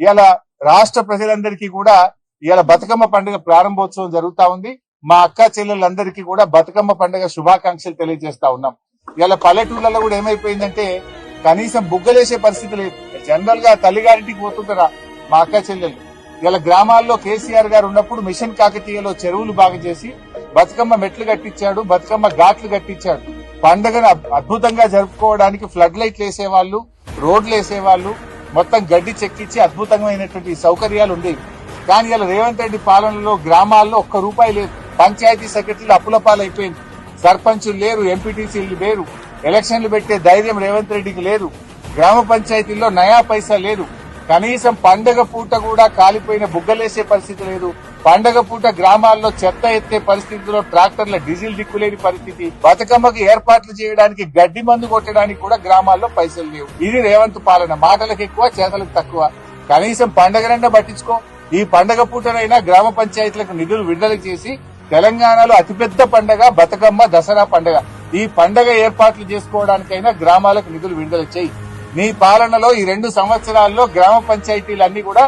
ఇవాళ రాష్ట్ర ప్రజలందరికీ కూడా ఇవాళ బతుకమ్మ పండుగ ప్రారంభోత్సవం జరుగుతా ఉంది. మా అక్క చెల్లెళ్ళందరికీ కూడా బతుకమ్మ పండుగ శుభాకాంక్షలు తెలియజేస్తా ఉన్నాం. ఇవాళ పల్లెటూళ్ళలో కూడా ఏమైపోయిందంటే కనీసం బుగ్గలేసే పరిస్థితి లేదు. జనరల్గా తల్లిగారింటికి పోతుంటారా మా అక్క చెల్లెలు ఇలా గ్రామాల్లో కేసీఆర్ గారు ఉన్నప్పుడు మిషన్ కాకతీయలో చెరువులు బాగా చేసి బతుకమ్మ మెట్లు కట్టించాడు బతుకమ్మ ఘాట్లు కట్టించాడు. పండుగను అద్భుతంగా జరుపుకోవడానికి ఫ్లడ్ లైట్లు వేసేవాళ్ళు రోడ్లు వేసేవాళ్ళు మొత్తం గడ్డి చెక్కిచ్చి అద్భుతమైనటువంటి సౌకర్యాలు ఉండేవి. కానీ ఇలా రేవంత్ రెడ్డి పాలనలో గ్రామాల్లో ఒక్క రూపాయి లేదు. పంచాయతీ సెక్రటరీలు అప్పుల పాలైపోయింది. సర్పంచులు లేరు ఎంపీటీసీలు లేరు. ఎలక్షన్లు పెట్టే ధైర్యం రేవంత్ రెడ్డికి లేదు. గ్రామ పంచాయతీల్లో నయా పైసా లేదు. కనీసం పండగ పూట కూడా కాలిపోయిన బుగ్గలేసే పరిస్థితి లేదు. పండగ పూట గ్రామాల్లో చెత్త ఎత్తే పరిస్థితిలో ట్రాక్టర్ల డీజిల్ దిక్కులేని పరిస్థితి. బతుకమ్మకు ఏర్పాట్లు చేయడానికి గడ్డి మందు కొట్టడానికి కూడా గ్రామాల్లో పైసలు లేవు. ఇది రేవంత్ పాలన. మాటలకు ఎక్కువ చేతలకు తక్కువ. కనీసం పండగనన్నా పట్టించుకో. ఈ పండగ పూటనైనా గ్రామ పంచాయతీలకు నిధులు విడుదల చేసి తెలంగాణలో అతిపెద్ద పండగ బతుకమ్మ దసరా పండగ. ఈ పండగ ఏర్పాట్లు చేసుకోవడానికైనా గ్రామాలకు నిధులు విడుదల చేయి. నీ పాలనలో ఈ రెండు సంవత్సరాల్లో గ్రామ పంచాయతీలన్నీ కూడా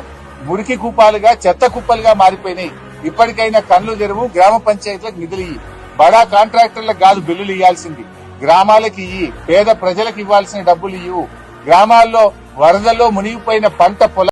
మురికి కుప్పాలుగా చెత్త కుప్పలుగా మారిపోయినాయి. ఇప్పటికైనా కళ్ళు తెరువు గ్రామ పంచాయతీలకు నిధులు ఇయ్యి. బడా కాంట్రాక్టర్లకు కాదు బిల్లులు ఇవ్వాల్సింది గ్రామాలకు ఇయ్యి పేద ప్రజలకు ఇవ్వాల్సిన డబ్బులు ఇవ్వు గ్రామాల్లో వరదల్లో మునిగిపోయిన పంట పొల